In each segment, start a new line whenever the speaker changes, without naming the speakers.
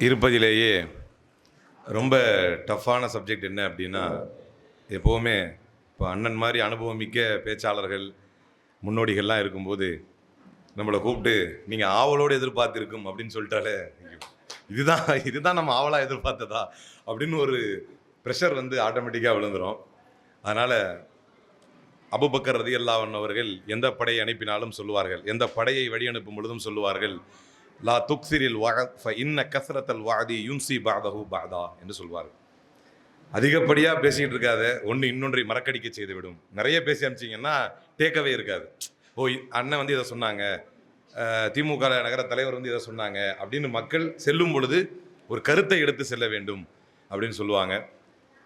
இருப்பதிலேயே ரொம்ப டஃப்பான சப்ஜெக்ட் என்ன அப்படின்னா எப்போவுமே இப்போ அண்ணன் மாதிரி அனுபவமிக்க பேச்சாளர்கள் முன்னோடிகள்லாம் இருக்கும்போது நம்மளை கூப்பிட்டு நீங்கள் ஆவலோடு எதிர்பார்த்துருக்கும் அப்படின்னு சொல்லிட்டாலே இதுதான் இதுதான் நம்ம ஆவலாக எதிர்பார்த்ததா? அப்படின்னு ஒரு ப்ரெஷர் வந்து ஆட்டோமேட்டிக்காக விழுந்துடும் அதனால் அபுபக்கர் ரதி அவர்கள் எந்த படையை அனுப்பினாலும் சொல்லுவார்கள் எந்த படையை வழி அனுப்பும் பொழுதும் சொல்லுவார்கள் லா துக்சிரில் வா இன்ன கசரத்தல் வாதி யுன்சி பாதஹு பாதா என்று சொல்வார்கள் அதிகப்படியாக பேசிக்கிட்டு இருக்காத ஒன்று இன்னொன்றை மறக்கடிக்க செய்துவிடும். நிறைய பேசி அனுப்பிச்சிங்கன்னா டேக்கவே இருக்காது. ஓ அண்ணன் வந்து இதை சொன்னாங்க. திமுக நகர தலைவர் வந்து இதை சொன்னாங்க அப்படின்னு மக்கள் செல்லும் பொழுது ஒரு கருத்தை எடுத்து செல்ல வேண்டும் அப்படின்னு சொல்லுவாங்க.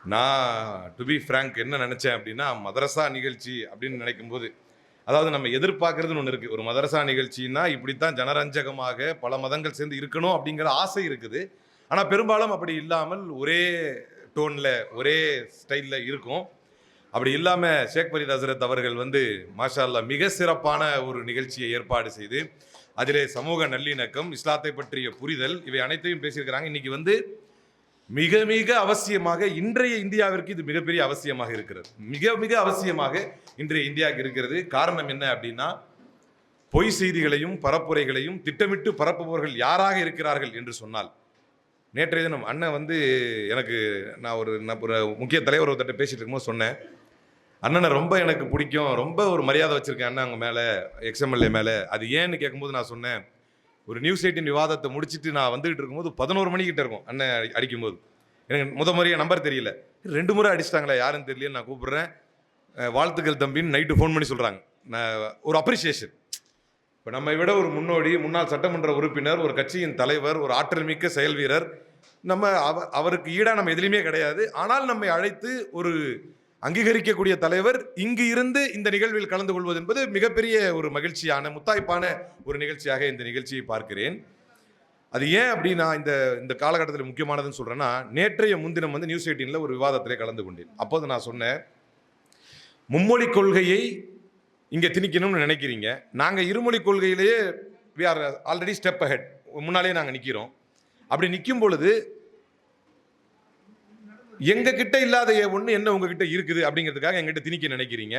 நான் டு பி ஃப்ரேங்க் என்ன நினச்சேன் அப்படின்னா மதரசா நிகழ்ச்சி அப்படின்னு நினைக்கும்போது அதாவது நம்ம எதிர்பார்க்கறதுன்னு ஒன்று இருக்குது ஒரு மதரசா நிகழ்ச்சின்னா இப்படித்தான் ஜனரஞ்சகமாக பல மதங்கள் சேர்ந்து இருக்கணும் அப்படிங்கிற ஆசை இருக்குது. ஆனால் பெரும்பாலும் அப்படி இல்லாமல் ஒரே டோனில் ஒரே ஸ்டைலில் இருக்கும். அப்படி இல்லாமல் ஷேக் பரீத் ஹசரத் அவர்கள் வந்து மாஷா மிக சிறப்பான ஒரு நிகழ்ச்சியை ஏற்பாடு செய்து அதிலே சமூக நல்லிணக்கம் இஸ்லாத்தை பற்றிய புரிதல் இவை அனைத்தையும் பேசியிருக்கிறாங்க. இன்றைக்கி வந்து மிக மிக அவசியமாக இன்றைய இந்தியாவிற்கு இது மிகப்பெரிய அவசியமாக இருக்கிறது. மிக மிக அவசியமாக இன்றைய இந்தியாவுக்கு இருக்கிறது. காரணம் என்ன அப்படின்னா பொய் செய்திகளையும் பரப்புரைகளையும் திட்டமிட்டு பரப்புபவர்கள் யாராக இருக்கிறார்கள் என்று சொன்னால் நேற்றைய தினம் அண்ணன் வந்து எனக்கு நான் ஒரு நான் ஒரு முக்கிய தலைவர் ஒருத்தட்ட பேசிகிட்டு இருக்கும்போது சொன்னேன். அண்ணனை ரொம்ப எனக்கு பிடிக்கும் ரொம்ப ஒரு மரியாதை வச்சுருக்கேன் அண்ணன் அவங்க மேலே எக்ஸ்எம்எல்ஏ மேலே. அது ஏன்னு கேட்கும்போது நான் சொன்னேன் ஒரு நியூஸ் எயிட்டின் விவாதத்தை முடிச்சுட்டு நான் வந்துகிட்டு இருக்கும்போது பதினோரு மணிக்கிட்ட இருக்கும் அண்ணன் அடிக்கும்போது. எனக்கு முத முறையாக நம்பர் தெரியல. ரெண்டு முறை அடிச்சிட்டாங்களா யாருன்னு தெரியல நான் கூப்பிட்றேன். வாழ்த்துக்கள் தம்பின்னு நைட்டு ஃபோன் பண்ணி சொல்கிறாங்க நான் ஒரு அப்ரிசியேஷன் இப்போ நம்மை விட ஒரு முன்னோடி முன்னாள் சட்டமன்ற உறுப்பினர் ஒரு கட்சியின் தலைவர் ஒரு ஆற்றல் மிக்க செயல் வீரர் நம்ம அவ அவருக்கு ஈடாக நம்ம எதுலேயுமே கிடையாது. ஆனால் நம்மை அழைத்து ஒரு அங்கீகரிக்கக்கூடிய தலைவர் இங்கு இருந்து இந்த நிகழ்வில் கலந்து கொள்வது என்பது மிகப்பெரிய ஒரு மகிழ்ச்சியான முத்தாய்ப்பான ஒரு நிகழ்ச்சியாக இந்த நிகழ்ச்சியை பார்க்கிறேன். அது ஏன் அப்படி நான் இந்த இந்த காலகட்டத்தில் முக்கியமானதுன்னு சொல்கிறேன்னா நேற்றைய முன்தினம் வந்து நியூஸ் எயிட்டீனில் ஒரு விவாதத்திலே கலந்து கொண்டேன். அப்போது நான் சொன்னேன் மும்மொழி கொள்கையை இங்கே திணிக்கணும்னு நினைக்கிறீங்க. நாங்கள் இருமொழி கொள்கையிலேயே we are already step ahead முன்னாலே நாங்கள் நிற்கிறோம் அப்படி நிற்கும் பொழுது எங்ககிட்ட இல்லாத ஒன்று என்ன உங்ககிட்ட இருக்குது அப்படிங்கிறதுக்காக எங்கிட்ட திணிக்க நினைக்கிறீங்க.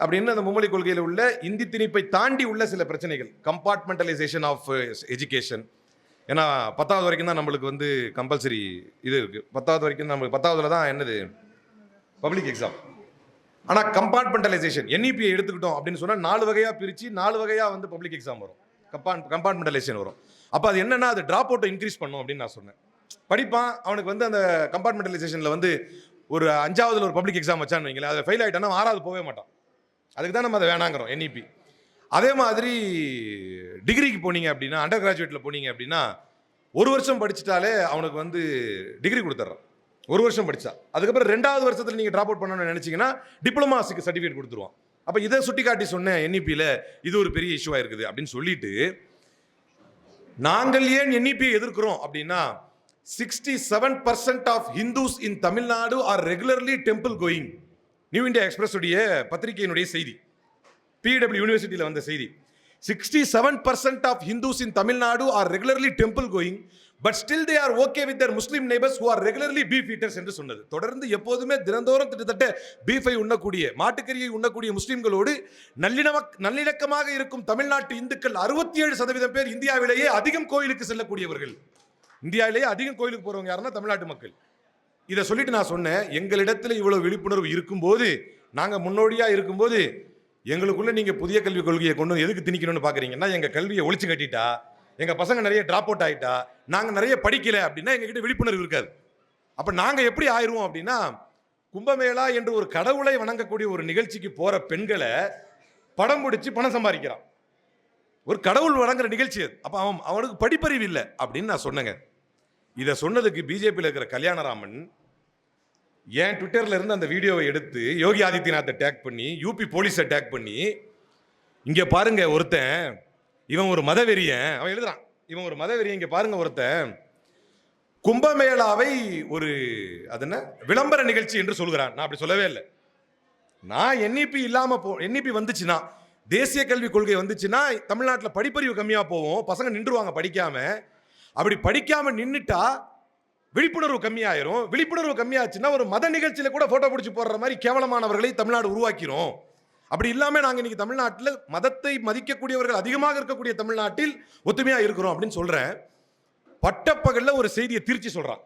அப்படின்னு அந்த மும்மொழி கொள்கையில் உள்ள இந்தி திணிப்பை தாண்டி உள்ள சில பிரச்சனைகள். கம்பார்ட்மெண்டலைசேஷன் ஆஃப் எஜுகேஷன் ஏன்னா பத்தாவது வரைக்கும் தான் நம்மளுக்கு வந்து கம்பல்சரி இது இருக்குது பத்தாவது வரைக்கும் நம்மளுக்கு பத்தாவதுல தான் என்னது? பப்ளிக் எக்ஸாம் ஆனால் கம்பார்ட்மெண்டலைசேஷன் என்இபிஐ எடுத்துக்கிட்டோம் அப்படின்னு சொன்னால் நாலு வகையாக பிரித்து நாலு வகையாக வந்து பப்ளிக் எக்ஸாம் வரும். கம்பார்ட் கம்பார்ட்மெண்டலைசேஷன் வரும். அப்போ அது என்னன்னா அது ட்ராப் அவுட்டை இன்க்ரீஸ் பண்ணும் அப்படின்னு நான் சொன்னேன். படிப்பான் அவனுக்கு வந்து அந்த கம்பார்ட்மெண்டலைசேஷனில் வந்து ஒரு அஞ்சாவதுல ஒரு பப்ளிக் எக்ஸாம் வச்சான்னு வைங்களேன். அதில் ஃபெயில் ஆகிட்டானா ஆறாவது போகவே மாட்டான். அதுக்கு தான் நம்ம அதை வேணாங்கிறோம் என்இபி அதே மாதிரி டிகிரிக்கு போனீங்க அப்படின்னா அண்டர் கிராஜுவேட்டில் போனீங்க அப்படின்னா ஒரு வருஷம் படிச்சிட்டாலே அவனுக்கு வந்து டிகிரி கொடுத்துட்றான். ஒரு வருஷம் படித்தா அதுக்கப்புறம் ரெண்டாவது வருஷத்தில் நீங்கள் ட்ராப் அவுட் பண்ணணும்னு நினச்சிங்கன்னா டிப்ளமாஸுக்கு சர்டிஃபிகேட் கொடுத்துருவான். அப்போ இதை சுட்டி காட்டி சொன்னேன் என்இபியில் இது ஒரு பெரிய இஷ்யூவாக இருக்குது அப்படின்னு சொல்லிட்டு நாங்கள் ஏன் என்இபியை எதிர்க்கிறோம் அப்படின்னா sixty seven percent of Hindus in Tamil Nadu are regularly temple going New India Express உடைய பத்திரிகையினுடைய செய்தி பிடபிள்யூ யூனிவர்சிட்டியில் வந்த செய்தி. Sixty seven percent of Hindus in Tamil Nadu are regularly temple going but still they are okay with their Muslim neighbours who are regularly beef eaters என்று சொன்னது. தொடர்ந்து எப்போதுமே தினந்தோறும் கிட்டத்தட்ட பீஃபை உண்ணக்கூடிய மாட்டுக்கறியை உண்ணக்கூடிய முஸ்லீம்களோடு நல்லிணமக் நல்லிணக்கமாக இருக்கும் தமிழ்நாட்டு இந்துக்கள் அறுபத்தி ஏழு சதவீதம் பேர் இந்தியாவிலேயே அதிகம் கோயிலுக்கு செல்லக்கூடியவர்கள். இந்தியாவிலேயே அதிகம் கோயிலுக்கு போகிறவங்க யாருன்னா தமிழ்நாட்டு மக்கள். இதை சொல்லிட்டு நான் சொன்னேன் எங்களிடத்தில் இவ்வளோ விழிப்புணர்வு இருக்கும்போது நாங்கள் முன்னோடியாக இருக்கும்போது எங்களுக்குள்ளே நீங்கள் புதிய கல்விக் கொள்கையை கொண்டு வந்து எதுக்கு திணிக்கணும்னு பார்க்குறீங்கன்னா எங்கள் கல்வியை ஒழிச்சு கட்டிட்டா எங்கள் பசங்க நிறைய ட்ராப் அவுட் ஆகிட்டா நாங்கள் நிறைய படிக்கலை அப்படின்னா எங்ககிட்ட விழிப்புணர்வு இருக்காது. அப்போ நாங்கள் எப்படி ஆயிடுவோம் அப்படின்னா கும்பமேளா என்று ஒரு கடவுளை வணங்கக்கூடிய ஒரு நிகழ்ச்சிக்கு போகிற பெண்களை படம் பிடிச்சி பணம் சம்பாதிக்கிறான். ஒரு கடவுள் வணங்குற நிகழ்ச்சி அது. அவன் அவனுக்கு படிப்பறிவு இல்லை அப்படின்னு நான் சொன்னேங்க. இதை சொன்னதுக்கு பிஜேபியில் இருக்கிற கல்யாணராமன் ஏன் ட்விட்டரில் இருந்து அந்த வீடியோவை எடுத்து யோகி ஆதித்யநாத்தை டேக் பண்ணி யூபி போலீஸை டேக் பண்ணி இங்கே பாருங்க ஒருத்தன் இவன் ஒரு மதவெறியன் அவன் எழுதுறான் இவன் ஒரு மதவெறியன் இங்கே பாருங்க ஒருத்தன் கும்பமேளாவை ஒரு அது என்ன விளம்பர நிகழ்ச்சி என்று சொல்கிறான். நான் அப்படி சொல்லவே இல்லை. நான் என்இபி இல்லாமல் போ என்இபி வந்துச்சுன்னா தேசிய கல்விக் கொள்கை வந்துச்சுன்னா தமிழ்நாட்டில் படிப்பறிவு கம்மியாக போவோம் பசங்க நின்றுவாங்க படிக்காமல் அப்படி படிக்காமல் நின்றுட்டா விழிப்புணர்வு கம்மியாயிரும். விழிப்புணர்வு கம்மியாச்சுன்னா ஒரு மத நிகழ்ச்சியில் கூட ஃபோட்டோ பிடிச்சி போடுற மாதிரி கேவலமானவர்களை தமிழ்நாடு உருவாக்கிறோம் அப்படி இல்லாமல் நாங்கள் இன்னைக்கு தமிழ்நாட்டில் மதத்தை மதிக்கக்கூடியவர்கள் அதிகமாக இருக்கக்கூடிய தமிழ்நாட்டில் ஒத்துமையாக இருக்கிறோம் அப்படின்னு சொல்கிறேன் பட்டப்பகலில் ஒரு செய்தியை திருச்சி சொல்கிறான்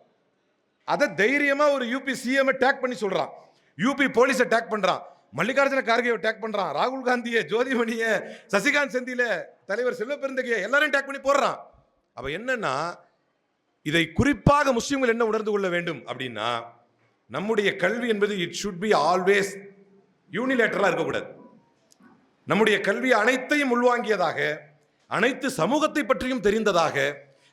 அதை தைரியமாக ஒரு யூபி சிஎம்ஐ டேக் பண்ணி சொல்கிறான் யூபி போலீஸை டேக் பண்ணுறான் மல்லிகார்ஜுன கார்கேவை டேக் பண்ணுறான் ராகுல் காந்தியை ஜோதிமணியை சசிகாந்த் செந்தியில் தலைவர் செல்வ பெருந்தகையை எல்லாரையும் டேக் பண்ணி போடுறான். அப்போ என்னன்னா இதை குறிப்பாக முஸ்லீம்கள் என்ன உணர்ந்து கொள்ள வேண்டும் அப்படின்னா நம்முடைய கல்வி என்பது இட் ஷுட் பி ஆல்வேஸ் யூனிலேட்டராக இருக்கக்கூடாது. நம்முடைய கல்வி அனைத்தையும் உள்வாங்கியதாக அனைத்து சமூகத்தை பற்றியும் தெரிந்ததாக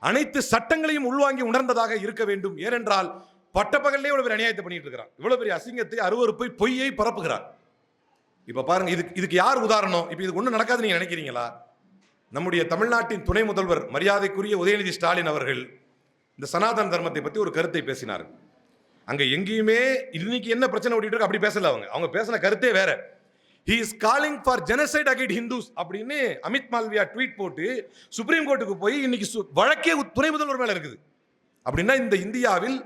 அனைத்து சட்டங்களையும் உள்வாங்கி உணர்ந்ததாக இருக்க வேண்டும். ஏனென்றால் பட்டப்பகல்லே இவ்வளோ பெரிய அநியாயத்தை பண்ணிட்டு இருக்கிறான் இவ்வளோ பெரிய அசிங்கத்தை அருவறுப்பை பொய்யை பரப்புகிறார். இப்போ பாருங்க இதுக்கு இதுக்கு யார் உதாரணம்? இப்போ இதுக்கு ஒன்றும் நடக்காது நீங்கள் நினைக்கிறீங்களா? நம்முடைய தமிழ்நாட்டின் துணை முதல்வர் மரியாதைக்குரிய உதயநிதி ஸ்டாலின் அவர்கள் இந்த சனாதன தர்மத்தை பற்றி ஒரு கருத்தை பேசினார். அங்கே எங்கேயுமே இன்னைக்கு என்ன பிரச்சனை ஓடிட்டு இருக்கு அப்படி பேசல அவங்க. அவங்க பேசின கருத்தே வேற. He is calling for genocide against Hindus அப்படின்னு அமித் மால்வியா ட்வீட் போட்டு சுப்ரீம் கோர்ட்டுக்கு போய் இன்னைக்கு சு- வழக்கே துணை முதல்வர் மேலே இருக்குது. அப்படின்னா இந்த இந்தியாவில்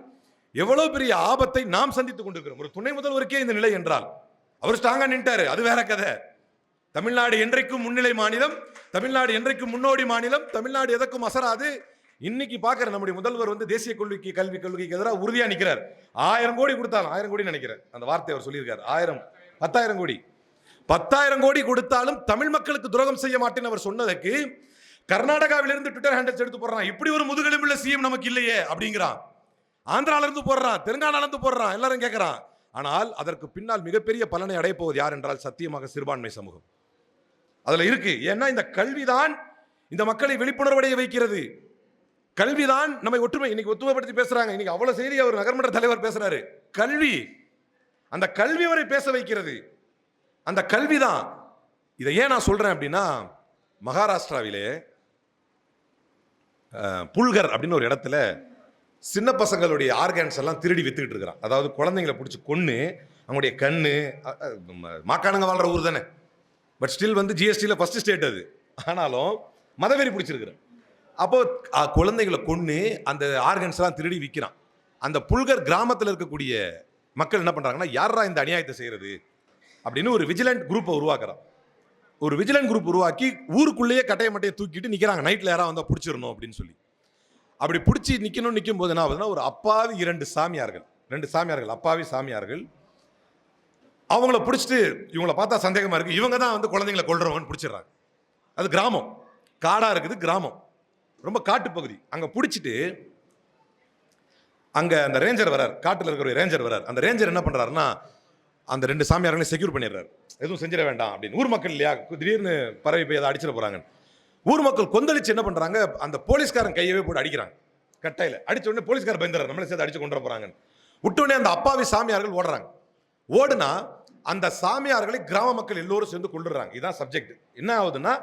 எவ்வளோ பெரிய ஆபத்தை நாம் சந்தித்துக் கொண்டிருக்கிறோம். ஒரு துணை முதல்வருக்கே இந்த நிலை என்றால். அவர் ஸ்ட்ராங்காக நின்ட்டாரு. அது வேற கதை. தமிழ்நாடு என்றைக்கும் முன்னிலை மாநிலம் தமிழ்நாடு என்றைக்கும் முன்னோடி மாநிலம் தமிழ்நாடு எதற்கும் அசராது. இன்னைக்கு பார்க்குற நம்முடைய முதல்வர் வந்து தேசிய கல்விக்கு கல்வி கொள்கைக்கு எதிராக உறுதியாக நிற்கிறார் ஆயிரம் கோடி கொடுத்தாலும் ஆயிரம் கோடி நினைக்கிறேன். அந்த வார்த்தை அவர் சொல்லியிருக்காரு. ஆயிரம் பத்தாயிரம் கோடி. பத்தாயிரம் கோடி கொடுத்தாலும் தமிழ் மக்களுக்கு துரோகம் செய்ய மாட்டேன்னு அவர் சொன்னதுக்கு கர்நாடகாவிலிருந்து ட்விட்டர் ஹேண்டல்ஸ் எடுத்து போடுறான். இப்படி ஒரு முதுகெலும்புள்ள சிஎம் நமக்கு இல்லையே அப்படிங்கிறான். ஆந்திரால இருந்து போடுறான் தெலுங்கானால இருந்து போடுறான் எல்லாரும் கேட்குறான் ஆனால் அதற்கு பின்னால் மிகப்பெரிய பலனை அடையப்போவது யார் என்றால் சத்தியமாக சிறுபான்மை சமூகம். அதில் இருக்கு. ஏன்னா இந்த கல்விதான் இந்த மக்களை விழிப்புணர்வடைய வைக்கிறது. கல்விதான் நம்மை ஒற்றுமை இன்னைக்கு ஒத்துமைப்படுத்தி பேசுறாங்க. இன்னைக்கு அவ்வளவு செய்தி அவர் நகர்மன்ற தலைவர் பேசுறாரு. கல்வி. அந்த கல்வி அவரை பேச வைக்கிறது. அந்த கல்வி தான் இதை ஏன் நான் சொல்றேன் அப்படின்னா மகாராஷ்டிராவிலே புல்கர் அப்படின்னு ஒரு இடத்துல சின்ன பசங்களுடைய ஆர்கான்ஸ் எல்லாம் திருடி வித்துக்கிட்டு இருக்கிறான். அதாவது குழந்தைங்களை பிடிச்சி கொன்று அவங்களுடைய கண்ணு மாக்கானுங்க ம- வாழ்ற ஊர் தானே. பட் ஸ்டில் வந்து ஜிஎஸ்டியில் ஃபஸ்ட்டு ஸ்டேட் அது. ஆனாலும் மதவெறி பிடிச்சிருக்கிறேன் அப்போது குழந்தைகளை கொன்று அந்த ஆர்கன்ஸ்லாம் திருடி விற்கிறான் அந்த புல்கர் கிராமத்தில் இருக்கக்கூடிய மக்கள் என்ன பண்ணுறாங்கன்னா யாரா இந்த அநியாயத்தை செய்கிறது அப்படின்னு ஒரு விஜிலண்ட் குரூப்பை உருவாக்குறான். ஒரு விஜிலண்ட் குரூப் உருவாக்கி ஊருக்குள்ளேயே கட்டைய மட்டையை தூக்கிட்டு நிற்கிறாங்க நைட்டில் யாராவது வந்தால் பிடிச்சிடணும் அப்படின்னு சொல்லி. அப்படி பிடிச்சி நிற்கணும் நிற்கும் போது என்ன ஆகுதுன்னா ஒரு அப்பாவி இரண்டு சாமியார்கள். ரெண்டு சாமியார்கள் அப்பாவி சாமியார்கள். அவங்கள பிடிச்சிட்டு இவங்கள பார்த்தா சந்தேகமாக இருக்குது இவங்க தான் வந்து குழந்தைங்களை கொள்றவங்கன்னு பிடிச்சிடுறாங்க. அது கிராமம். காடாக இருக்குது கிராமம். ரொம்ப காட்டுப்பகுதி பகுதி. பிடிச்சிட்டு அங்கே அந்த ரேஞ்சர் வரார். காட்டில் இருக்கிற ஒரு ரேஞ்சர் வரார். அந்த ரேஞ்சர் என்ன பண்ணுறாருன்னா அந்த ரெண்டு சாமியார்களையும் செக்யூர் பண்ணிடுறாரு. எதுவும் செஞ்சிட வேண்டாம் அப்படின்னு. ஊர் மக்கள் இல்லையா? திடீர்னு பறவை போய் அதை அடிச்சிட போகிறாங்க ஊர் மக்கள் கொந்தளிச்சு என்ன பண்ணுறாங்க அந்த போலீஸ்காரன் கையவே போட்டு அடிக்கிறாங்க. கட்டையில். அடித்த உடனே போலீஸ்கார் பயந்துறாரு நம்மளை சேர்த்து அடிச்சு கொண்டு போகிறாங்க விட்ட உடனே அந்த அப்பாவி சாமியார்கள் ஓடுறாங்க. ஓடுனா அந்த சாமியார்களை கிராம மக்கள் எல்லோரும் சேர்ந்து கொண்டுடுறாங்க. இதுதான் சப்ஜெக்ட் என்ன ஆகுதுன்னா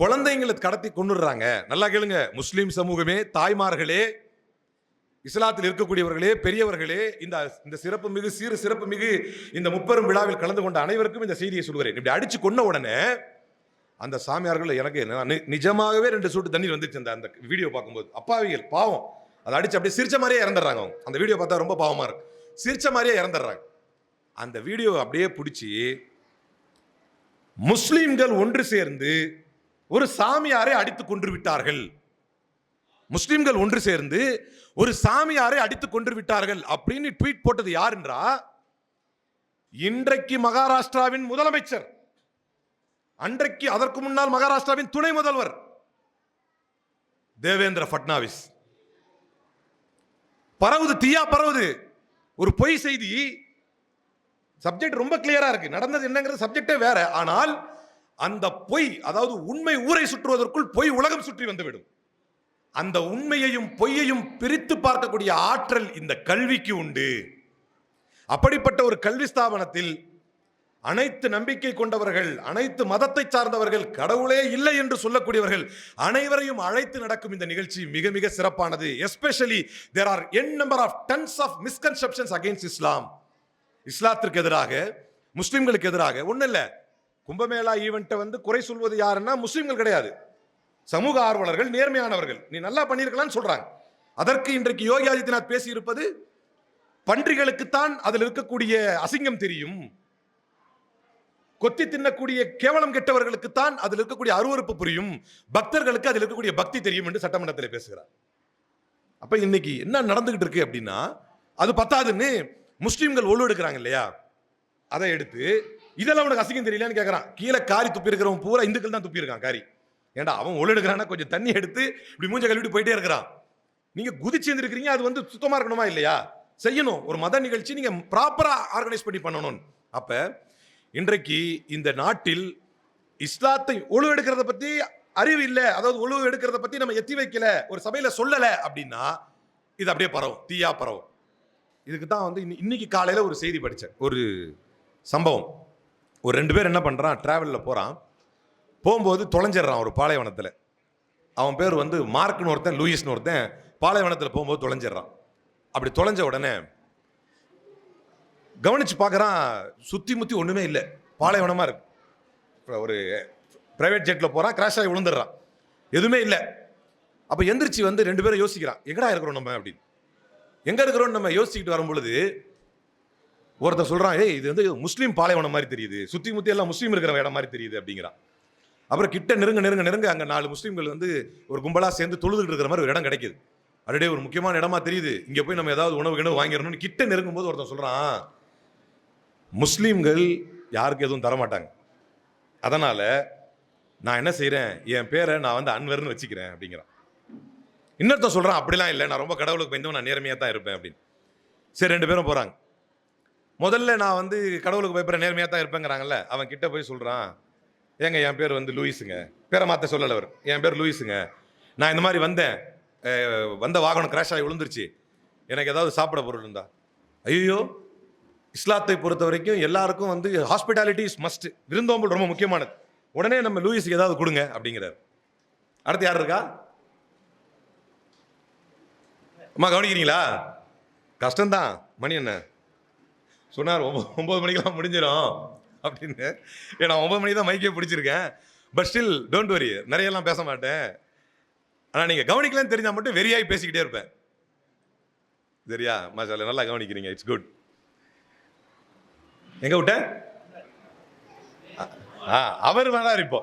குழந்தைங்களை கடத்தி கொண்டுடுறாங்க. நல்லா கேளுங்க. முஸ்லீம் சமூகமே தாய்மார்களே இஸ்லாத்தில் இருக்கக்கூடியவர்களே பெரியவர்களே இந்த இந்த சிறப்பு மிகு சீறு சிறப்பு மிகு இந்த முப்பெரும் விழாவில் கலந்து கொண்ட அனைவருக்கும் இந்த செய்தியை சொல்கிறேன் இப்படி அடிச்சு கொன்ன உடனே அந்த சாமியார்கள் எனக்கு நிஜமாகவே ரெண்டு சூட்டு தண்ணீர் வந்துச்சு அந்த அந்த வீடியோ பார்க்கும்போது. அப்பாவிகள் பாவம். அதை அடிச்சு அப்படியே சிரிச்ச மாதிரியே இறந்துடுறாங்க அவங்க. அந்த வீடியோ பார்த்தா ரொம்ப பாவமாக இருக்கு. சிரிச்ச மாதிரியே இறந்துடுறாங்க. அந்த வீடியோவை அப்படியே பிடிச்சி முஸ்லீம்கள் ஒன்று சேர்ந்து ஒரு சாமியாரை அடித்து கொன்று விட்டார்கள். முஸ்லீம்கள் ஒன்று சேர்ந்து ஒரு சாமியாரை அடித்து கொன்று விட்டார்கள் அப்படின்னு ட்வீட் போட்டது யார் என்றா? இன்றைக்கு மகாராஷ்டிராவின் முதலமைச்சர். அன்றைக்கு அதற்கு முன்னால் மகாராஷ்டிராவின் துணை முதல்வர். தேவேந்திர ஃபட்னாவிஸ். பரவுது தீயா பரவுது. ஒரு பொய் செய்தி சப்ஜெக்ட் ரொம்ப கிளியரா இருக்கு. நடந்தது என்னங்கிறது சப்ஜெக்டே வேற. ஆனால் அந்த பொய் அதாவது உண்மை ஊரை சுற்றுவதற்குள் பொய் உலகம் சுற்றி வந்துவிடும். அந்த உண்மையையும் பொய்யையும் பிரித்து பார்க்கக்கூடிய ஆற்றல் இந்த கல்விக்கு உண்டு. அப்படிப்பட்ட ஒரு கல்வி ஸ்தாபனத்தில் அனைத்து நம்பிக்கை கொண்டவர்கள் அனைத்து மதத்தை சார்ந்தவர்கள் கடவுளே இல்லை என்று சொல்லக்கூடியவர்கள் அனைவரையும் அழைத்து நடக்கும் இந்த நிகழ்ச்சி மிக மிக சிறப்பானது. Especially there are an number of tons of misconceptions against Islam இஸ்லாத்திற்கு எதிராக முஸ்லீம்களுக்கு எதிராக ஒன்றும் இல்லை. கும்பமேளா ஈவெண்ட்டை வந்து குறை சொல்வது யாருன்னா முஸ்லீம்கள் கிடையாது. சமூக ஆர்வலர்கள் நேர்மையானவர்கள். நீ நல்லா பண்ணியிருக்கலாம்னு சொல்கிறாங்க அதற்கு இன்றைக்கு யோகி ஆதித்யநாத் பேசியிருப்பது பன்றிகளுக்குத்தான் அதில் இருக்கக்கூடிய அசிங்கம் தெரியும். கொத்தி தின்னக்கூடிய கேவலம் கெட்டவர்களுக்குத்தான் அதில் இருக்கக்கூடிய அருவருப்பு புரியும். பக்தர்களுக்கு அதில் இருக்கக்கூடிய பக்தி தெரியும் என்று சட்டமன்றத்தில் பேசுகிறார். அப்போ இன்னைக்கு என்ன நடந்துகிட்டு இருக்கு அப்படின்னா அது பத்தாதுன்னு முஸ்லீம்கள் ஒழு எடுக்கிறாங்க இல்லையா? அதை எடுத்து இதெல்லாம் உனக்கு அசிங்கம் தெரியலன்னு கேட்குறான் கீழே காரி துப்பி இருக்கிறவன் பூரா இந்துக்கள் தான் துப்பி இருக்கான் காரி. ஏன்டா அவன் ஒழு எடுக்கிறான்னா கொஞ்சம் தண்ணி எடுத்து இப்படி மூஞ்ச கழுவிட்டு போயிட்டே இருக்கிறான். நீங்கள் குதிச்சு இருந்திருக்கிறீங்க அது வந்து சுத்தமாக இருக்கணுமா இல்லையா? செய்யணும். ஒரு மத நிகழ்ச்சி நீங்கள் ப்ராப்பராக ஆர்கனைஸ் பண்ணி பண்ணணும் அப்போ இன்றைக்கு இந்த நாட்டில் இஸ்லாத்தை ஒழு எடுக்கிறத பற்றி அறிவு இல்லை அதாவது ஒழு எடுக்கிறத பற்றி நம்ம எத்தி வைக்கல ஒரு சபையில் சொல்லலை அப்படின்னா இது அப்படியே பரவும் தீயா பரவும். இதுக்கு தான் வந்து இன்னைக்கு காலையில் ஒரு செய்தி படித்தேன் ஒரு சம்பவம். ஒரு ரெண்டு பேர் என்ன பண்ணுறான் ட்ராவலில் போகிறான் போகும்போது தொலைஞ்சிடுறான் ஒரு பாலைவனத்தில். அவன் பேர் வந்து மார்க்னு ஒருத்தன் லூயிஸ்னு ஒருத்தன். பாலைவனத்தில் போகும்போது தொலைஞ்சிடுறான். அப்படி தொலைஞ்ச உடனே கவனித்து பார்க்குறான் சுற்றி முற்றி ஒன்றுமே இல்லை. பாலைவனமாக இருக்கு. இப்போ ஒரு ப்ரைவேட் ஜெட்டில் போகிறான் கிராஷ் ஆகி விழுந்துடுறான். எதுவுமே இல்லை. அப்போ எந்திரிச்சு வந்து ரெண்டு பேரும் யோசிக்கிறான் எங்கடா இருக்கிறோம் நம்ம? அப்படின்னு. எங்கே இருக்கிறோம் நம்ம யோசிச்சுக்கிட்டு வரும்பொழுது ஒருத்தர் ஒருத்தன் சொல்கிறான் ஏய் இது வந்து முஸ்லீம் பாலைவனம் மாதிரி தெரியுது. சுற்றி முற்றி எல்லாம் முஸ்லீம் இருக்கிற இடம் மாதிரி தெரியுது அப்படிங்கிறான். அப்புறம் கிட்ட நெருங்க நெருங்க நெருங்க அங்கே நாலு முஸ்லீம்கள் வந்து ஒரு கும்பலாக சேர்ந்து தொழுதுட்டு இருக்கிற மாதிரி ஒரு இடம் கிடைக்குது. அப்படியே ஒரு முக்கியமான இடமா தெரியுது. இங்கே போய் நம்ம ஏதாவது உணவு கிணவு வாங்கிடணும்னு கிட்ட நெருங்கும் போது ஒருத்தன் சொல்கிறான் முஸ்லீம்கள் யாருக்கு எதுவும் தரமாட்டாங்க. அதனால் நான் என்ன செய்கிறேன் என் பேரை நான் வந்து அன்வர்னு வச்சுக்கிறேன் அப்படிங்கிறான். இன்னொருத்தன் சொல்கிறான் அப்படிலாம் இல்லை நான் ரொம்ப கடவுளுக்கு பயந்தவன் நான் நேர்மையாக தான் இருப்பேன் அப்படின்னு. சரி ரெண்டு பேரும் போகிறாங்க முதல்ல நான் வந்து கடவுளுக்கு பயப்படுற நேர்மையாக தான் இருப்பேங்கிறாங்கல்ல அவன் கிட்ட போய் சொல்கிறான் ஏங்க என் பேர் வந்து லூயிஸுங்க. பேரை மாற்ற சொல்லலை அவர். என் பேர் லூயிஸுங்க. நான் இந்த மாதிரி வந்தேன் வந்த வாகனம் கிராஷ் ஆகி விழுந்துருச்சு. எனக்கு ஏதாவது சாப்பிட பொருள் இருந்தா? ஐயோ இஸ்லாத்தை பொறுத்த வரைக்கும் எல்லாருக்கும் வந்து ஹாஸ்பிட்டாலிட்டி இஸ் மஸ்ட் விருந்தோம்பல் ரொம்ப முக்கியமானது. உடனே நம்ம லூயிஸுக்கு ஏதாவது கொடுங்க அப்படிங்கிறார். அடுத்து யார் இருக்கா? அம்மா கவனிக்கிறீங்களா? கஷ்டம்தான். மணி என்ன? சொன்னார் ஒம்பது ஒம்பது மணிக்கெல்லாம் முடிஞ்சிடும் அப்படின்னு. ஏன்னா ஒம்பது மணிக்கு தான் மைக்கே பிடிச்சிருக்கேன். பட் ஸ்டில் டோன்ட் வரி நிறையெல்லாம் பேச மாட்டேன். ஆனால் நீங்கள் கவனிக்கலன்னு தெரிஞ்சால் மட்டும் வெறியாகி பேசிக்கிட்டே இருப்பேன். சரியா? மாஷால நல்லா கவனிக்கிறீங்க. இட்ஸ் குட் எங்கே விட்ட? ஆ அவர் வரார் இப்போ.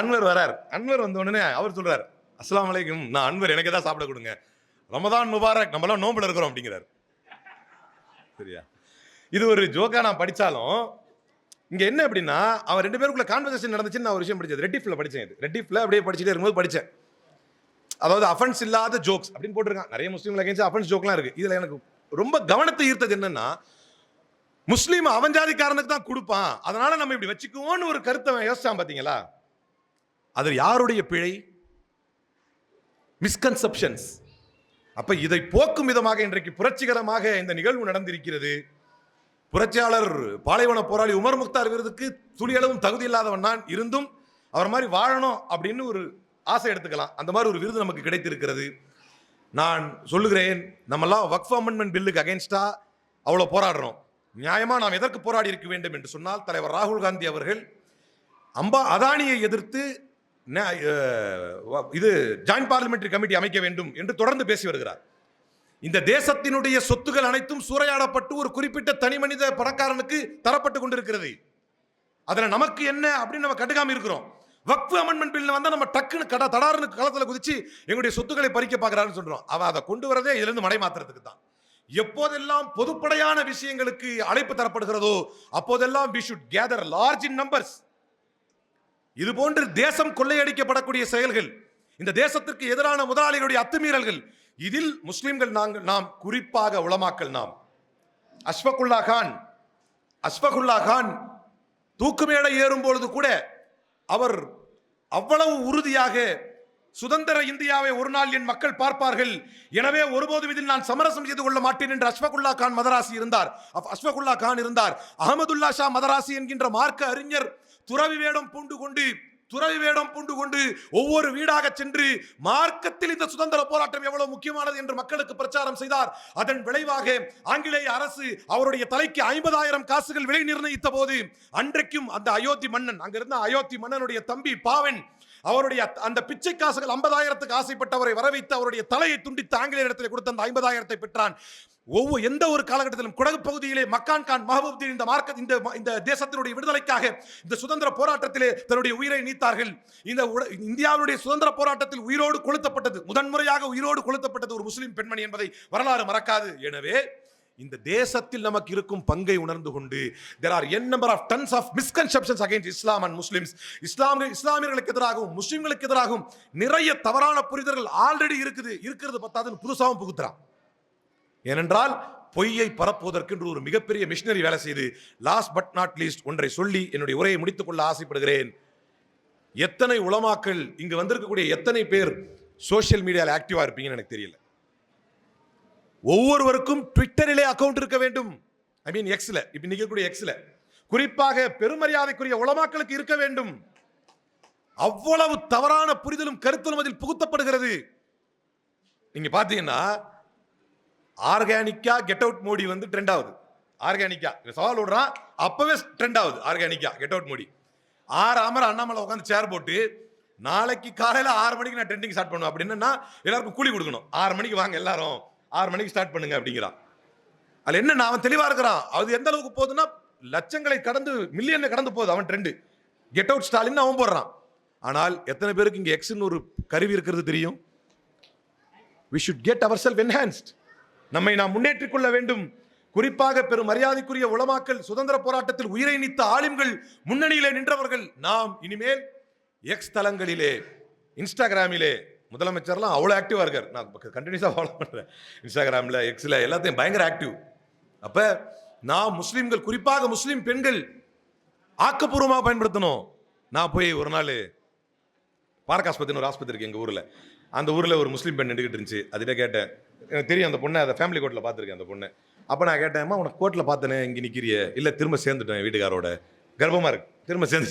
அன்வர் வரார். அன்வர் வந்த உடனே அவர் சொல்கிறார் அஸ்லாம் வலைக்கும் நான் அன்வர் எனக்கு தான் சாப்பிட கொடுங்க. ரமதான் முபாரக் நம்மளாம் நோம்புல இருக்கிறோம் அப்படிங்கிறார். சரியா? இது ஒரு ஜோக்கா நான் படித்தாலும் இங்கே என்ன அப்படின்னா அவன் ரெண்டு பேருக்குள்ள கான்வர்சேஷன் நடந்துச்சுன்னு நான் ஒரு விஷயம் படிச்சது ரெட்டிஃப்ல படித்தேன் இது. ரெட்டிஃபில் அப்படியே படிச்சுட்டே இருக்கும்போது படித்தேன் அதாவது அஃபென்ஸ் இல்லாத ஜோக்ஸ் அப்படின்னு போட்டிருக்கான் நிறைய முஸ்லீம்ல அகேன்ஸ்ட் அஃபென்ஸ் ஜோக்லாம் இருக்கு. இதில் எனக்கு ரொம்ப கவனத்தை ஈர்த்தது என்னன்னா முஸ்லீம் அவன் ஜாதிக்காரனுக்கு தான் கொடுப்பான். அதனால நம்ம இப்படி வச்சுக்குவோம்னு ஒரு கருத்தை யோசிச்சான் பார்த்தீங்களா அது யாருடைய பிழை? மிஸ்கன்செப்ஷன்ஸ் அப்ப இதை போக்கும் விதமாக இன்றைக்கு புரட்சிகரமாக இந்த நிகழ்வு நடந்திருக்கிறது. புரட்சியாளர் பாலைவன போராளி உமர் முக்தார் விருதுக்கு துளியளவும் தகுதி இல்லாதவன் நான் இருந்தும் அவர் மாதிரி வாழணும் அப்படின்னு ஒரு ஆசை எடுத்துக்கலாம். அந்த மாதிரி ஒரு விருது நமக்கு கிடைத்திருக்கிறது. நான் சொல்லுகிறேன் நம்மெல்லாம் வக்ஃப் அமெண்ட்மெண்ட் பில்லுக்கு அகேன்ஸ்டா அவ்வளோ போராடுறோம். நியாயமா நாம் எதற்கு போராடி இருக்க வேண்டும் என்று சொன்னால் தலைவர் ராகுல் காந்தி அவர்கள் அம்பா அதானியை எதிர்த்து இது ஜாயின்ட் பார்லிமெண்ட்ரி கமிட்டி அமைக்க வேண்டும் என்று தொடர்ந்து பேசி வருகிறார். இந்த தேசத்தினுடைய சொத்துகள் அனைத்தும் சூறையாடப்பட்டு ஒரு குறிப்பிட்ட தனி மனித பணக்காரனுக்கு தரப்பட்டு கொண்டிருக்கிறது. அதில் நமக்கு என்ன அப்படின்னு நம்ம கட்டுக்காம இருக்கிறோம். வக்ஃபு அமெண்ட்மெண்ட் பில்ல வந்தால் நம்ம டக்குன்னு கட தடாருன்னு களத்தில் குதிச்சு எங்களுடைய சொத்துக்களை பறிக்க பார்க்கறாருன்னு சொல்கிறோம் அவன் அதை கொண்டு வரதே இதுலேருந்து மடை மாத்துறதுக்கு தான். எப்போதெல்லாம் பொதுப்படையான விஷயங்களுக்கு அழைப்பு தரப்படுகிறதோ அப்போதெல்லாம் we should gather large in numbers இது போன்று தேசம் கொள்ளையடிக்கப்படக்கூடிய செயல்கள் இந்த தேசத்திற்கு எதிரான முதலாளிகளுடைய அத்துமீறல்கள் இதில் முஸ்லிம்கள் நாங்கள் நாம் குறிப்பாக உளமாக்கல் நாம். அஷ்பகுல்லா கான் அஷ்பகுல்லா கான் தூக்கு மேடை ஏறும் பொழுது கூட அவர் அவ்வளவு உறுதியாக சுதந்திர இந்தியாவை ஒரு நாள் என் மக்கள் பார்ப்பார்கள் எனவே ஒருபோதும் இதில் நான் சமரசம் செய்து கொள்ள மாட்டேன் என்று அஷ்பகுல்லா கான் மதராசி இருந்தார். அப்- கான் இருந்தார். அகமதுல்லா ஷா மதராசி என்கின்ற மார்க்க அறிஞர் துறவி வேடம் பூண்டு கொண்டு துறவி வேடம் பூண்டு கொண்டு ஒவ்வொரு வீடாக சென்று மார்க்கத்தில் இந்த சுதந்திர போராட்டம் எவ்வளவு முக்கியமானது என்று மக்களுக்கு பிரச்சாரம் செய்தார். அதன் விளைவாக ஆங்கிலேய அரசு அவருடைய தலைக்கு ஐம்பதாயிரம் காசுகள் விலை நிர்ணயித்த போது அன்றைக்கும் அந்த அயோத்தி மன்னன் அங்கிருந்த அயோத்தி மன்னனுடைய தம்பி பாவன் அவருடைய அந்த பிச்சை காசுகள் ஐம்பதாயிரத்துக்கு ஆசைப்பட்டவரை வரவைத்து அவருடைய தலையை துண்டித்து ஆங்கிலேயரிடத்தில் கொடுத்த அந்த ஐம்பதாயிரத்தை பெற்றான். ஒவ்வொரு எந்த ஒரு காலகட்டத்திலும் குடகு பகுதியிலே மக்கான் கான் மஹபூப்தீன் இந்த மார்க்க இந்த இந்த தேசத்தினுடைய விடுதலைக்காக இந்த சுதந்திர போராட்டத்திலே தன்னுடைய உயிரை நீத்தார்கள். இந்த இந்தியாவுடைய சுதந்திர போராட்டத்தில் உயிரோடு கொளுத்தப்பட்டது முதன்முறையாக உயிரோடு கொளுத்தப்பட்டது ஒரு முஸ்லிம் பெண்மணி என்பதை வரலாறு மறக்காது. எனவே இந்த தேசத்தில் நமக்கு இருக்கும் பங்கை உணர்ந்து கொண்டு there are an number of tons of misconceptions against Islam and Muslims Islam இஸ்லாமியர்களுக்கு எதிராகவும் முஸ்லிம்களுக்கு எதிராகவும் நிறைய தவறான புரிதல்கள் ஆல்ரெடி இருக்குது. இருக்கிறது பத்தாதுன்னு புதுசாகவும் புகுத்துறான். ஏனென்றால் பொய்யை பரப்புவதற்கென்று ஒரு மிகப்பெரிய மிஷினரி வேலை செய்து லாஸ்ட் பட் நாட் லீஸ்ட் ஒன்றை சொல்லி என்னுடைய உரையை முடித்துக்கொள்ள ஆசைப்படுகிறேன். எத்தனை உளமாக்கள் இங்கு வந்திருக்கக்கூடிய எத்தனை பேர் சோஷியல் மீடியாவில் ஆக்டிவாக இருப்பீங்கன்னு எனக்கு தெரியல. ஒவ்வொருவருக்கும் ட்விட்டரிலே அக்கவுண்ட் இருக்க வேண்டும். ஐ மீன் எக்ஸ்ல இப்போ நிற்கக்கூடிய எக்ஸில் குறிப்பாக பெருமரியாதைக்குரிய உளமாக்களுக்கு இருக்க வேண்டும். அவ்வளவு தவறான புரிதலும் கருத்தலும் அதில் புகுத்தப்படுகிறது. நீங்க பாத்தீங்கன்னா ஆர்கானிக்கா கெட் அவுட் மோடி வந்து ட்ரெண்ட் ஆகுது ஆர்கானிக்கா சவால் விடுறான் அப்பவே ட்ரெண்ட் ஆகுது ஆர்கானிக்கா கெட் அவுட் மோடி ஆறு அமர அண்ணாமலை உட்காந்து சேர் போட்டு நாளைக்கு காலையில் ஆறு மணிக்கு நான் ட்ரெண்டிங் ஸ்டார்ட் பண்ணுவேன் அப்படின்னா எல்லாருக்கும் கூலி கொடுக்கணும் ஆறு மணிக்கு வாங்க எல்லாரும் ஆறு மணிக்கு ஸ்டார்ட் பண்ணுங்க அப்படிங்கிறான் அதில் என்ன அவன் தெளிவாக இருக்கிறான் அது எந்த அளவுக்கு போகுதுன்னா லட்சங்களை கடந்து மில்லியனை கடந்து போகுது அவன் ட்ரெண்டு கெட் அவுட் ஸ்டாலின் அவன் போடுறான் ஆனால் எத்தனை பேருக்கு இங்கே எக்ஸ்ன்னு ஒரு கருவி இருக்கிறது தெரியும் we should get our self enhanced நம்மை நாம் முன்னேற்றிக் கொள்ள வேண்டும். குறிப்பாக பெரும் மரியாதைக்குரிய உளமாக்கல் சுதந்திர போராட்டத்தில் உயிரை நீத்த ஆலிம்கள் முன்னணியிலே நின்றவர்கள் நாம் இனிமேல் எக்ஸ் தளங்களிலே இன்ஸ்டாகிராமிலே முதலமைச்சர்லாம் அவ்வளோ ஆக்டிவாக இருக்கார். நான் கண்டினியூஸாக ஃபாலோ பண்ணுறேன் இன்ஸ்டாகிராமில் எக்ஸில் எல்லாத்தையும் பயங்கர ஆக்டிவ் அப்போ நான் முஸ்லீம்கள் குறிப்பாக முஸ்லீம் பெண்கள் ஆக்கப்பூர்வமாக பயன்படுத்தணும். நான் போய் ஒரு நாள் பார்க் ஆஸ்பத்திரின்னு ஒரு ஆஸ்பத்திரி இருக்கு எங்கள் ஊரில். அந்த ஊரில் ஒரு முஸ்லீம் பெண் நின்றுக்கிட்டு இருந்துச்சு. அதுகிட்ட கேட்டேன் எனக்கு தெரியும் அந்த பொண்ணை அதை ஃபேமிலி கோர்ட்டில் பார்த்துருக்கேன் அந்த பொண்ணு. அப்போ நான் கேட்டேன்மா உனக்கு கோர்ட்டில் பார்த்தேனே இங்கே நிற்கிறிய இல்லை திரும்ப சேர்ந்துட்டேன் வீட்டுக்காரோட. கர்ப்பமாக இருக்கு. திரும்ப சேர்ந்து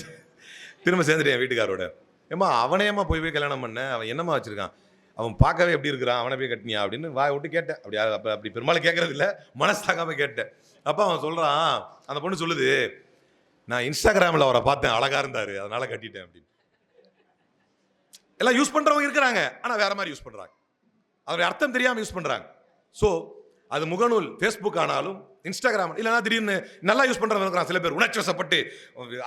திரும்ப சேர்ந்துட்டேன் வீட்டுக்காரோட. ஏம்மா அவனையம்மா போய் போய் கல்யாணம் பண்ண? அவன் என்னம்மா வச்சுருக்கான்? அவன் பார்க்கவே எப்படி இருக்கிறான்? அவனை போய் கட்டினியா? அப்படின்னு வாய் விட்டு கேட்டேன். அப்படி அப்போ அப்படி பெரும்பாலும் கேட்கறது இல்லை மனசு கேட்டேன். அப்போ அவன் சொல்கிறான் அந்த பொண்ணு சொல்லுது நான் இன்ஸ்டாகிராமில் அவரை பார்த்தேன் அழகாக இருந்தார் அதனால் கட்டிட்டேன் அப்படின்னு. எல்லாம் யூஸ் பண்ணுறவங்க இருக்கிறாங்க. ஆனால் வேறு மாதிரி யூஸ் பண்ணுறாங்க அதோட அர்த்தம் தெரியாமல் யூஸ் பண்ணுறாங்க ஸோ அது முகநூல் ஃபேஸ்புக் ஆனாலும் இன்ஸ்டாகிராம் இல்லைன்னா திடீர்னு நல்லா யூஸ் பண்ணுறவங்க சில பேர் உணர்ச்சி வசப்பட்டு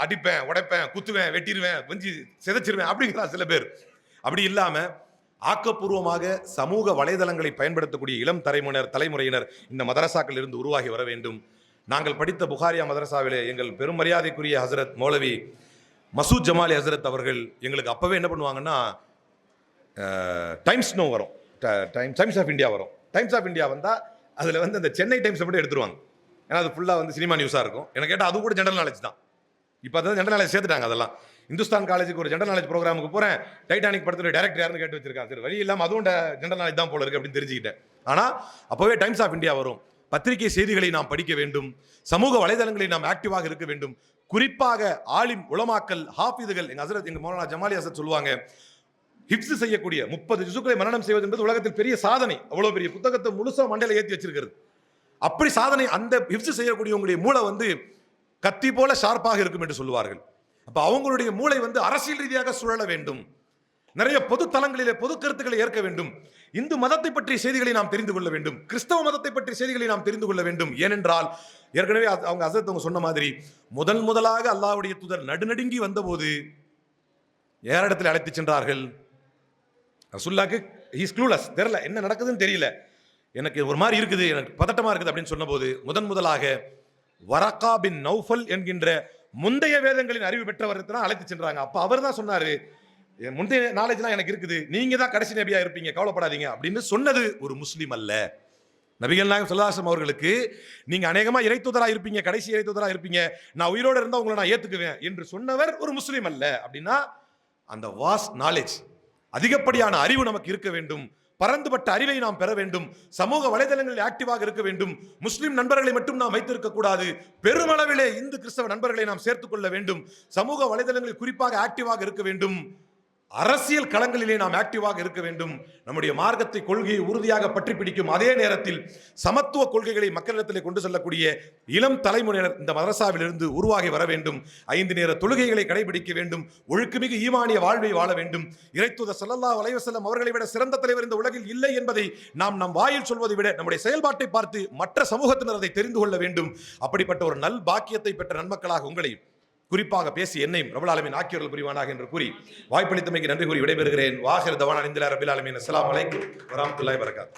அடிப்பேன் உடைப்பேன் குத்துவேன் வெட்டிடுவேன் வெஞ்சி சிதைச்சிருவேன் அப்படிங்கிறா சில பேர். அப்படி இல்லாமல் ஆக்கப்பூர்வமாக சமூக வலைதளங்களை பயன்படுத்தக்கூடிய இளம் தலைமுறையினர் தலைமுறையினர் இந்த மதரசாக்கள் இருந்து உருவாகி வர வேண்டும். நாங்கள் படித்த புகாரியா மதரசாவிலே எங்கள் பெரும் மரியாதைக்குரிய ஹசரத் மௌலவி மசூத் ஜமாலி ஹசரத் அவர்கள் எங்களுக்கு அப்போவே என்ன பண்ணுவாங்கன்னா டைம்ஸ் நோ வரும். டைம் டைம்ஸ் ஆஃப் இந்தியா வரும். டைம்ஸ் ஆஃப் இந்தியா வந்தால் அதில் வந்து அந்த சென்னை டைம்ஸை மட்டும் எடுத்துருவாங்க. ஏன்னா அது ஃபுல்லாக வந்து சினிமா நியூஸாக இருக்கும். எனக்கு கேட்டால் அது கூட ஜென்ரல் நாலேஜ் தான். இப்போ அதான் ஜென்ரல் நாலேஜ் சேர்த்துட்டாங்க அதெல்லாம். இந்துஸ்தான் காலேஜுக்கு ஒரு ஜென்ரல் நாலேஜ் ப்ரோக்ராமுக்கு போகிறேன் டைட்டானிக் படத்தில் டேரக்டர் யாருன்னு கேட்டு வச்சிருக்காங்க சரி வழி இல்லாமல் அதுவும் ஜென்ரல் நாலேஜ் தான் போல இருக்குது அப்படின்னு தெரிஞ்சுக்கிட்டேன். ஆனால் அப்போவே டைம்ஸ் ஆஃப் இந்தியா வரும். பத்திரிகை செய்திகளை நாம் படிக்க வேண்டும். சமூக வலைதளங்களில் நாம் ஆக்டிவாக இருக்க வேண்டும். குறிப்பாக ஆலிம் உலமாக்கல் ஹாஃபிதுகள் எங்கள் ஹசரத் எங்கள் மௌலானா ஜமாலி ஹசரத் சொல்லுவாங்க ஹிப்ஸ் செய்யக்கூடிய முப்பது ஜிசுக்களை மரணம் செய்வது என்பது உலகத்தில் பெரிய சாதனை அவ்வளோ பெரிய புத்தகத்தை முழுசாக மண்டையில் ஏற்றி வச்சிருக்கிறது. அப்படி சாதனை அந்த ஹிப்ஸ் செய்யக்கூடியவங்களுடைய மூளை வந்து கத்தி போல ஷார்ப்பாக இருக்கும் என்று சொல்லுவார்கள். அப்போ அவங்களுடைய மூளை வந்து அரசியல் ரீதியாக சுழல வேண்டும். நிறைய பொது தளங்களிலே பொது கருத்துக்களை ஏற்க வேண்டும். இந்து மதத்தை பற்றிய செய்திகளை நாம் தெரிந்து கொள்ள வேண்டும். கிறிஸ்தவ மதத்தை பற்றிய செய்திகளை நாம் தெரிந்து கொள்ள வேண்டும். ஏனென்றால் ஏற்கனவே அவங்க அசத் அவங்க சொன்ன மாதிரி முதல் முதலாக அல்லாவுடைய தூதர் நடுநடுங்கி வந்தபோது யாரிடத்தில் அழைத்து சென்றார்கள்? ரசுல்லாக்கு ஹீஸ் க்ளூலஸ் தெரியல என்ன நடக்குதுன்னு தெரியல. எனக்கு ஒரு மாதிரி இருக்குது எனக்கு பதட்டமாக இருக்குது அப்படின்னு சொன்னபோது முதன் முதலாக வரக்கா பின் நௌஃபல் என்கின்ற முந்தைய வேதங்களின் அறிவு பெற்றவர் தான் அழைத்து சென்றாங்க. அப்போ அவர் தான் சொன்னார் முந்தைய நாலேஜ்லாம் எனக்கு இருக்குது. நீங்கள் தான் கடைசி நபியாக இருப்பீங்க. கவலைப்படாதீங்க. அப்படின்னு சொன்னது ஒரு முஸ்லீம் அல்ல. நபிகள் நாயகம் சொல்லாசம் அவர்களுக்கு நீங்கள் அநேகமாக இறைத்துதராக இருப்பீங்க. கடைசி இறைத்துதராக இருப்பீங்க. நான் உயிரோட இருந்தால் உங்களை நான் ஏற்றுக்குவேன் என்று சொன்னவர் ஒரு முஸ்லீம் அல்ல. அப்படின்னா அந்த வாஸ் நாலேஜ் அதிகப்படியான அறிவு நமக்கு இருக்க வேண்டும்.
பரந்துபட்ட அறிவை நாம் பெற வேண்டும். சமூக வலைதளங்களில் ஆக்டிவாக இருக்க வேண்டும். முஸ்லிம் நண்பர்களை மட்டும் நாம் வைத்திருக்க கூடாது பெருமளவிலே இந்து கிறிஸ்தவ நண்பர்களை நாம் சேர்த்துக் கொள்ள வேண்டும். சமூக வலைதளங்களில் குறிப்பாக ஆக்டிவாக இருக்க வேண்டும். அரசியல் களங்களிலே நாம் ஆக்டிவாக இருக்க வேண்டும். நம்முடைய மார்க்கத்தை கொள்கையை உறுதியாக பற்றி பிடிக்கும் அதே நேரத்தில் சமத்துவ கொள்கைகளை மக்களிடத்திலே கொண்டு செல்லக்கூடிய இளம் தலைமுறையினர் இந்த மதரசாவிலிருந்து உருவாகி வர வேண்டும். ஐந்து நேர தொழுகைகளை கடைபிடிக்க வேண்டும். ஒழுக்குமிகு ஈமானிய வாழ்வை வாழ வேண்டும். இறைத்துத செல்லல்லா அலைஹி அவர்களை விட சிறந்த தலைவர் இந்த உலகில் இல்லை என்பதை நாம் நம் வாயில் சொல்வதை விட நம்முடைய செயல்பாட்டை பார்த்து மற்ற சமூகத்தினர் அதை தெரிந்து கொள்ள வேண்டும். அப்படிப்பட்ட ஒரு நல் பாக்கியத்தை பெற்ற நன்மக்களாக உங்களை குறிப்பாக பேசி என்னையும் ரபுலாலமின் ஆக்கியவர்கள் புரிவானாக என்று கூறி வாய்ப்பளித்தமைக்கு நன்றி கூறி விடைபெறுகிறேன். வாஹிர் தவான் அலிந்திலா ரபில் அலமின் அஸ்லாம் வலைக்கும் வரமத்துல்லாய் வரகாத்